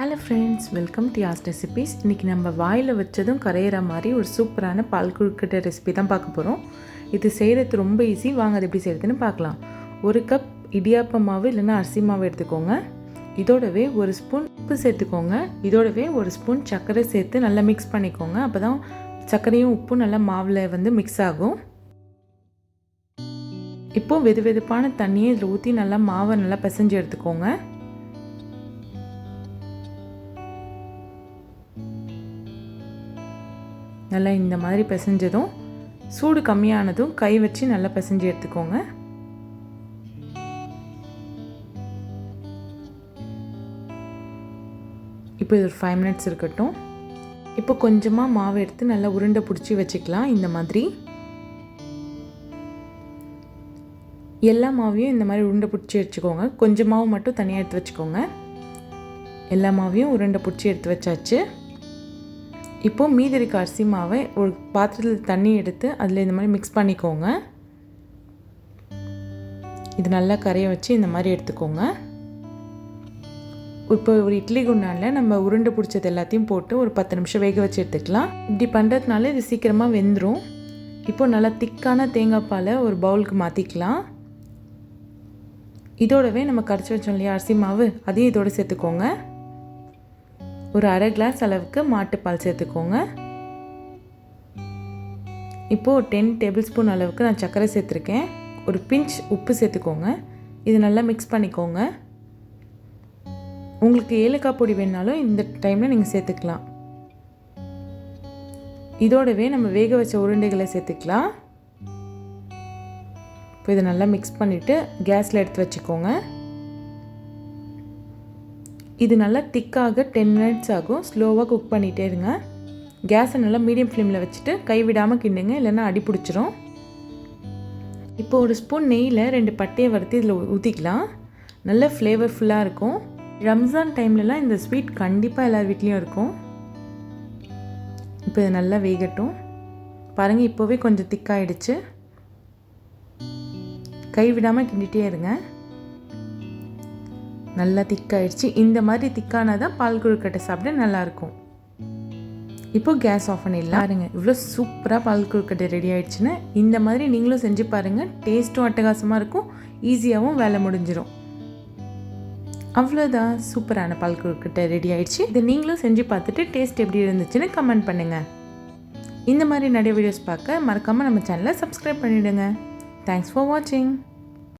Hello friends welcome to ours recipes இன்றைக்கி நம்ம வாயில் வச்சதும் கரையிற மாதிரி ஒரு சூப்பரான பால் குழுக்கட்டை ரெசிபி தான் பார்க்க போகிறோம் இது செய்கிறது ரொம்ப ஈஸி வாங்க அது எப்படி செய்கிறதுன்னு பார்க்கலாம். ஒரு கப் இடியாப்ப மாவு இல்லைன்னா அரிசி மாவு எடுத்துக்கோங்க. இதோடவே ஒரு ஸ்பூன் உப்பு சேர்த்துக்கோங்க. இதோடவே ஒரு ஸ்பூன் சர்க்கரை சேர்த்து நல்லா மிக்ஸ் பண்ணிக்கோங்க. அப்போ தான் சர்க்கரையும் உப்பும் நல்லா மாவில் வந்து மிக்ஸ் ஆகும். இப்போது வெது வெதுப்பான தண்ணியை இதில் ஊற்றி நல்லா மாவை நல்லா பிசைஞ்சு எடுத்துக்கோங்க. நல்லா இந்த மாதிரி பிசைஞ்சதும் சூடு கம்மியானதும் கை வச்சு நல்லா பிசைஞ்சு எடுத்துக்கோங்க. இப்போ இது ஒரு ஃபைவ் மினிட்ஸ் இருக்கட்டும். இப்போ கொஞ்சமாக மாவு எடுத்து நல்லா உருண்டை பிடிச்சி வச்சுக்கலாம் இந்த மாதிரி. எல்லா மாவையும் இந்த மாதிரி உருண்டை பிடிச்சி வச்சுக்கோங்க கொஞ்சம் மாவு மட்டும் தனியாக எடுத்து வச்சுக்கோங்க. எல்லா மாவையும் உருண்டை பிடிச்சி எடுத்து வச்சாச்சு. இப்போது மீதி இருக்க அரிசி மாவை ஒரு பாத்திரத்தில் தண்ணி எடுத்து அதில் இந்த மாதிரி மிக்ஸ் பண்ணிக்கோங்க. இது நல்லா கரைய வச்சு இந்த மாதிரி எடுத்துக்கோங்க. இப்போ ஒரு இட்லி குண்டானில் நம்ம உருண்டை பிடிச்சது எல்லாத்தையும் போட்டு ஒரு பத்து நிமிஷம் வேக வச்சு எடுத்துக்கலாம். இப்படி பண்ணுறதுனால இது சீக்கிரமாக வெந்துடும் இப்போது நல்லா திக்கான தேங்காய் பாலை ஒரு பவுலுக்கு மாற்றிக்கலாம் இதோடவே நம்ம கரைச்சி வச்சோம் இல்லையா அரிசி மாவு அதையும் இதோடு சேர்த்துக்கோங்க. ஒரு அரை கிளாஸ் அளவுக்கு மாட்டுப்பால் சேர்த்துக்கோங்க. இப்போது டென் டேபிள் ஸ்பூன் அளவுக்கு நான் சர்க்கரை சேர்த்துருக்கேன். ஒரு பிஞ்ச் உப்பு சேர்த்துக்கோங்க. இது நல்லா மிக்ஸ் பண்ணிக்கோங்க. உங்களுக்கு ஏலக்காய் பொடி வேணாலும் இந்த டைமில் நீங்கள் சேர்த்துக்கலாம். இதோடவே நம்ம வேக வச்ச உருண்டைகளை சேர்த்துக்கலாம். இப்போ இதை நல்லா மிக்ஸ் பண்ணிவிட்டு கேஸில் எடுத்து வச்சுக்கோங்க. இது நல்லா திக்காக டென் மினிட்ஸ் ஆகும். ஸ்லோவாக குக் பண்ணிகிட்டே இருங்க. கேஸை நல்லா மீடியம் ஃப்ளேமில் வச்சுட்டு கைவிடாமல் கிண்டுங்க இல்லைன்னா அடி பிடிச்சிரும். இப்போ ஒரு ஸ்பூன் நெய்யில் ரெண்டு பட்டையை வறுத்து இதில் ஊற்றிக்கலாம் நல்ல ஃப்ளேவர்ஃபுல்லாக இருக்கும். ரம்ஜான் டைம்லலாம் இந்த ஸ்வீட் கண்டிப்பாக எல்லார் வீட்லேயும் இருக்கும். இப்போ இது நல்லா வேகட்டும். பாருங்கள் இப்போவே கொஞ்சம் திக்காயிடுச்சு கை விடாமல் கிண்டிகிட்டே இருங்க. நல்லா திக்காயிடுச்சு. இந்த மாதிரி திக்கானால் தான் பால் கொழுக்கட்டை சாப்பிட நல்லாயிருக்கும். இப்போது கேஸ் ஆஃப் பண்ணிடலாம். பாருங்க இவ்வளோ சூப்பராக பால் கொழுக்கட்டை ரெடி ஆயிடுச்சுன்னு. இந்த மாதிரி நீங்களும் செஞ்சு பாருங்கள் டேஸ்ட்டும் அட்டகாசமாக இருக்கும். ஈஸியாகவும் வேலை முடிஞ்சிடும் அவ்வளோதான் சூப்பரான பால் கொழுக்கட்டை ரெடி ஆயிடுச்சு. இதை நீங்களும் செஞ்சு பார்த்துட்டு டேஸ்ட் எப்படி இருந்துச்சுன்னு கமெண்ட் பண்ணுங்கள் இந்த மாதிரி நிறைய வீடியோஸ் பார்க்க மறக்காமல் நம்ம சேனலை சப்ஸ்கிரைப் பண்ணிவிடுங்க தேங்க்ஸ் ஃபார் வாட்சிங்